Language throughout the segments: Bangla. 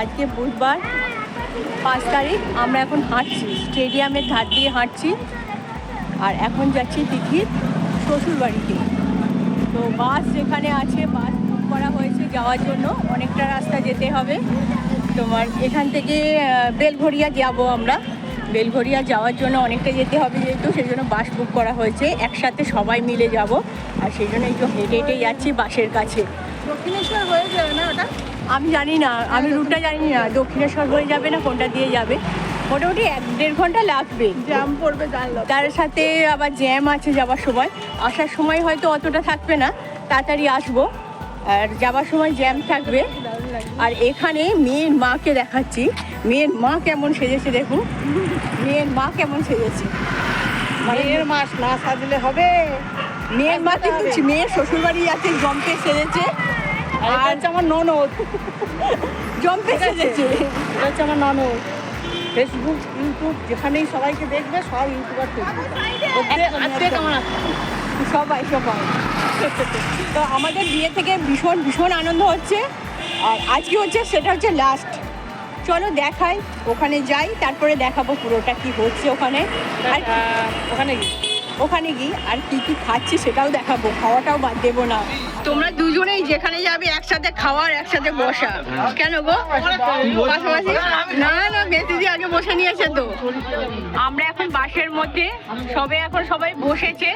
আজকে বুধবার, পাঁচ তারিখ, আমরা এখন হাঁটছি। স্টেডিয়ামের ধার দিয়ে হাঁটছি। আর এখন যাচ্ছি তিথির শ্বশুর বাড়িতে তো বাস যেখানে আছে, বাস বুক করা হয়েছে যাওয়ার জন্য। অনেকটা রাস্তা যেতে হবে। তোমার এখান থেকে বেলঘরিয়া যাব আমরা। বেলঘরিয়া যাওয়ার জন্য অনেকটা যেতে হবে যেহেতু সেই জন্য বাস বুক করা হয়েছে। একসাথে সবাই মিলে যাব। আর সেই জন্য একটু হেঁটে হেঁটে যাচ্ছি বাসের কাছে। দক্ষিণেশ্বর হয়ে যাবে না ওটা? আমি জানি না আমি রুটটা জানি না দক্ষিণেশ্বর হয়ে যাবে না কোনটা দিয়ে যাবে? মোটামুটি এক দেড় ঘণ্টা লাগবে। জ্যাম পড়বে তার সাথে আবার জ্যাম আছে যাওয়ার সময়। আসার সময় হয়তো অতটা থাকবে না তাড়াতাড়ি আসব। আর যাওয়ার সময় জ্যাম থাকবে। আর এখানে মেয়ের মাকে দেখাচ্ছি। মেয়ের মা কেমন সেজেছে দেখুন। মেয়ের মা কেমন সেজেছে। মেয়ের মাস না সাজলে হবে। মেয়ের মা কিন্তু মেয়ের শ্বশুরবাড়ি যাচ্ছে জম্পে সেজেছে। আর হচ্ছে আমার ননদ। জম্পে সেজেছে এটা হচ্ছে আমার ননদ। ফেসবুক ইউটিউব যেখানেই সবাইকে দেখবে সব ইউটিউবার সবাই সবাই। তো আমাদের বিয়ে থেকে ভীষণ ভীষণ আনন্দ হচ্ছে। আর আজকে হচ্ছে সেটা হচ্ছে লাস্ট চলো দেখাই ওখানে যাই তারপরে দেখাবো পুরোটা কি হচ্ছে ওখানে। আর ওখানে কি ওখানে গিয়ে আর কি কি খাচ্ছি সেটাও দেখাবো, খাওয়াটাও বাদ দেবো না। তোমরা দুজনেই যেখানে যাবে, একসাথে খাওয়ার, একসাথে বসা। কেন গো? পাশাপাশি? না না বেশি আগে বসে নিয়েছে তো। আমরা এখন বাসের মধ্যে, সবে এখন সবাই বসেছে।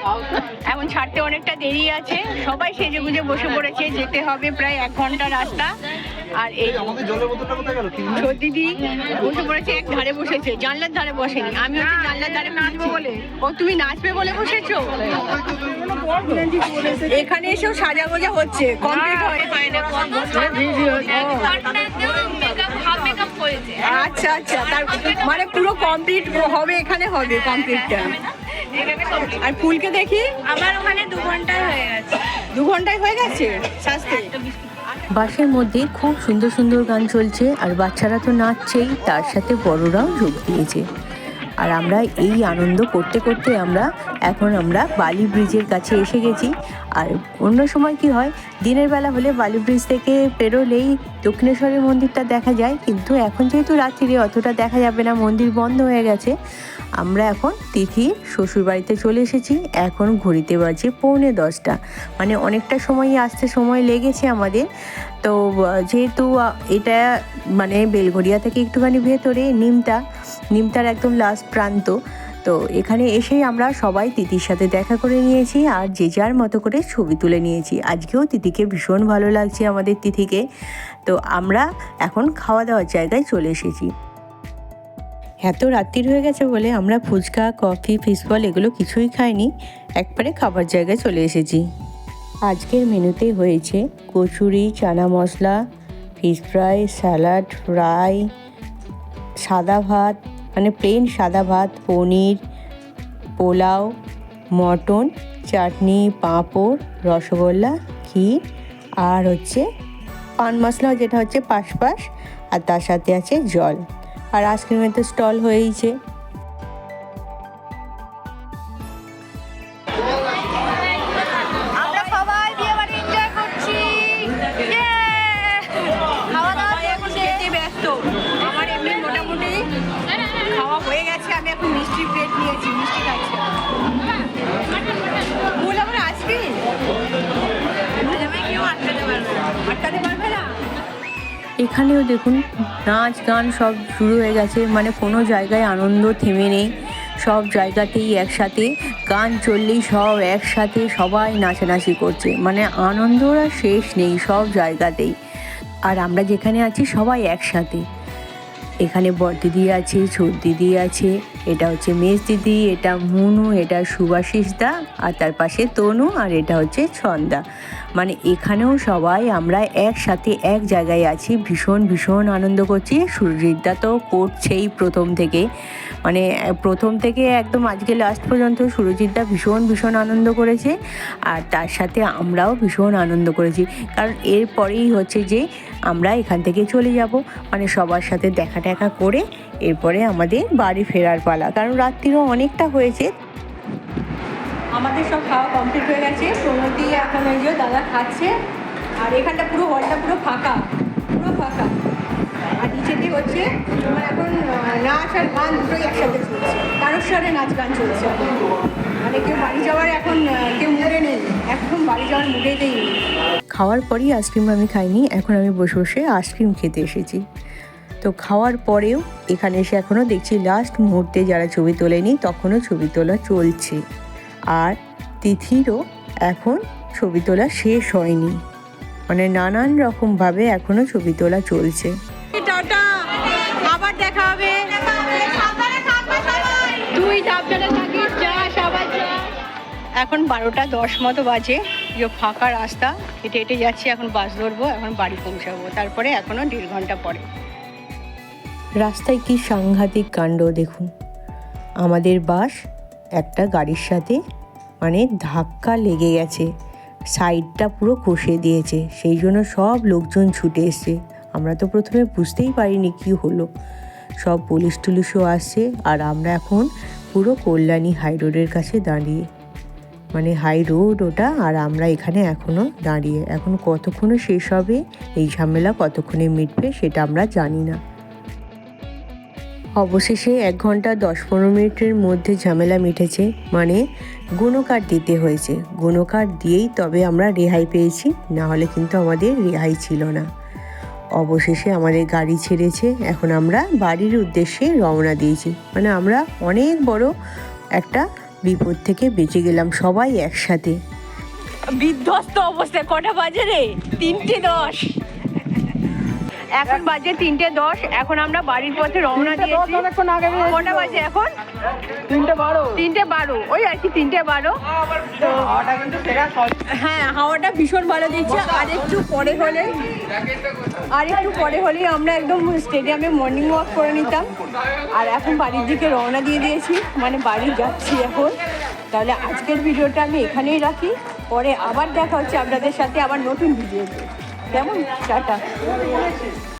এখন ছাড়তে অনেকটা দেরি আছে। সবাই সেজে গুজে বসে পড়েছে, যেতে হবে প্রায় এক ঘণ্টা রাস্তা। আর এই আমাদের জলের বোতলটা কোথায় গেল দিদি বসে পড়েছে এক ধারে বসেছে জানলার ধারে বসেনি আমি হচ্ছে জানলার ধারে নাচবো বলে ও তুমি নাচবে বলে বসেছো এখানে এসেও সাজা গোজা হচ্ছে কমপ্লিট হয় আচ্ছা আচ্ছা তার মানে পুরো কমপ্লিট হবে এখানে হবে কমপ্লিটটা আর ফুলকে দেখি আমার ওখানে দু ঘন্টায় হয়ে গেছে দু ঘন্টায় হয়ে গেছে সাজতে বাসের মধ্যে খুব সুন্দর সুন্দর গান চলছে, আর বাচ্চারা তো নাচছেই, তার সাথে বড়রাও যোগ দিয়েছে। আর আমরা এই আনন্দ করতে করতে আমরা, এখন আমরা বালি ব্রিজের কাছে এসে গেছি। আর অন্য সময় কি হয়? দিনের বেলা হলে বালি ব্রিজ থেকে পেরোলেই দক্ষিণেশ্বরের মন্দিরটা দেখা যায়। কিন্তু এখন যেহেতু রাত্রিরে অতটা দেখা যাবে না, মন্দির বন্ধ হয়ে গেছে। আমরা এখন তিথির শ্বশুরবাড়িতে চলে এসেছি। এখন ঘড়িতে বাজে পৌনে দশটা। মানে অনেকটা সময়ই আসতে সময় লেগেছে আমাদের। তো, যেহেতু এটা মানে বেলঘরিয়া থেকে একটুখানি ভেতরে নিমতা নিমতার একদম লাস্ট প্রান্ত। তো এখানে এসেই আমরা সবাই তিথির সাথে দেখা করে নিয়েছি আর যে যার মতো করে ছবি তুলে নিয়েছি। আজকেও তিথিকে ভীষণ ভালো লাগছে আমাদের তিথিকে। তো আমরা এখন খাওয়া দাওয়ার জায়গায় চলে এসেছি। এত রাত্রির হয়ে গেছে বলে আমরা ফুচকা, কফি, ফিসবল এগুলো কিছুই খাইনি। একবারে খাবার জায়গায় চলে এসেছি। আজকের মেনুতে হয়েছে kachori, chana masala, fish fry, salad fry সাদা ভাত মানে প্লেন সাদা ভাত, পনির, পোলাও, মটন, চাটনি, পাঁপড়, রসগোল্লা, ক্ষীর আর হচ্ছে পান মশলা, যেটা হচ্ছে পাশপাশ আর তার সাথে আছে জল। আর আইসক্রিমের তো স্টল হয়েইছে। মিষ্টি প্লেট নিয়েছি মিষ্টি খাচ্ছি। ফুল আমরা আসবি কেউ আটকাতে পারবে আটকাতে পারবে না? এখানেও দেখুন নাচ গান সব শুরু হয়ে গেছে। মানে কোনো জায়গায় আনন্দ থেমে নেই। সব জায়গাতেই একসাথে। গান চললেই সব একসাথে সবাই নাচানাচি করছে। মানে আনন্দর আর শেষ নেই সব জায়গাতেই। আর আমরা যেখানে আছি সবাই একসাথে। এখানে বড় দিদি আছে ছোট দিদি আছে। এটা হচ্ছে মেজ দিদি, এটা মুনু, এটা সুভাষিস দা, আর তার পাশে তনু, আর এটা হচ্ছে ছন্দা। মানে এখানেও সবাই আমরা একসাথে এক জায়গায় আছি, ভীষণ ভীষণ আনন্দ করছি। সুরজিৎদা তো করছেই প্রথম থেকে। মানে প্রথম থেকে একদম আজকে লাস্ট পর্যন্ত সুরজিৎদা ভীষণ ভীষণ আনন্দ করেছে, আর তার সাথে আমরাও ভীষণ আনন্দ করেছি। কারণ এরপরেই হচ্ছে যে আমরা এখান থেকে চলে যাব। মানে সবার সাথে দেখা টেকা করে এরপরে আমাদের বাড়ি ফেরার পালা কারণ রাত্রিরও অনেকটা হয়েছে। আমাদের সব খাওয়া কমপ্লিট হয়ে গেছে প্রণতি এখন ওই যে দাদা খাচ্ছে আর এখানটা পুরো হলটা পুরো ফাঁকা পুরো ফাঁকা। আর নিচেতে হচ্ছে তোমার এখন নাচ আর গান দুটোই একসাথে চলছে। তারস্বরে নাচ গান চলছে। মানে কেউ বাড়ি যাওয়ার এখন কেউ মুড়ে নেই একদম বাড়ি যাওয়ার মুড়েতেই নেই। খাওয়ার পরই আইসক্রিম আমি খাইনি এখন আমি বসে বসে আইসক্রিম খেতে এসেছি। তো খাওয়ার পরেও এখানে এসে এখনও দেখছি লাস্ট মুহূর্তে যারা ছবি তোলেনি তখনও ছবি তোলা চলছে। আর তিথিরও এখন ছবি তোলা শেষ হয়নি। মানে নানান রকমভাবে এখনও ছবি তোলা চলছে। আবার দেখা হবে। এখন বারোটা দশ মতো বাজে। যে ফাঁকা রাস্তা, হেঁটে হেঁটে যাচ্ছি, এখন বাস ধরবো, এখন বাড়ি পৌঁছাবো। তারপরে এখনও দেড় ঘণ্টা পরে। রাস্তায় কি সাংঘাতিক কাণ্ড দেখুন। আমাদের বাস একটা গাড়ির সাথে মানে ধাক্কা লেগে গেছে। সাইডটা পুরো কষে দিয়েছে, সেই জন্য সব লোকজন ছুটে এসছে। আমরা তো প্রথমে বুঝতেই পারিনি কি হলো। সব পুলিশ টুলিশও আসছে আর আমরা এখন পুরো কল্যাণী হাই রোডের কাছে দাঁড়িয়ে। মানে হাই রোড ওটা আর আমরা এখানে এখনও দাঁড়িয়ে। এখন কতক্ষণে শেষ হবে, এই ঝামেলা কতক্ষণে মিটবে সেটা আমরা জানি না। অবশেষে এক ঘণ্টা দশ পনেরো মিনিটের মধ্যে ঝামেলা মিটেছে মানে গুণকার দিতে হয়েছে। গুণকার দিয়েই তবে আমরা রেহাই পেয়েছি, না হলে কিন্তু আমাদের রেহাই ছিল না। অবশেষে আমাদের গাড়ি ছেড়েছে, এখন আমরা বাড়ির উদ্দেশ্যে রওনা দিয়েছি। মানে আমরা অনেক বড় একটা বিপদ থেকে বেঁচে গেলাম সবাই একসাথে। বিধ্বস্ত অবস্থায়, কটা বাজে রে? তিনটে দশ। এখন বাজে তিনটে দশ এখন আমরা বাড়ির পথে রওনা দিয়েছি। অনেকক্ষণ আগে কটা বাজে এখন? তিনটে বারো। তিনটে বারো। ওই আর কি তিনটে বারো। হ্যাঁ হাওয়াটা ভীষণ ভালো দিচ্ছে। আর একটু পরে হলে আর একটু পরে হলেই আমরা একদম স্টেডিয়ামে মর্নিং ওয়াক করে নিতাম। আর এখন বাড়ির দিকে রওনা দিয়ে দিয়েছি। মানে বাড়ি যাচ্ছি এখন। তাহলে আজকের ভিডিওটা আমি এখানেই রাখি। পরে আবার দেখা হচ্ছে আপনাদের সাথে আবার নতুন ভিডিওতে কেমন টাটা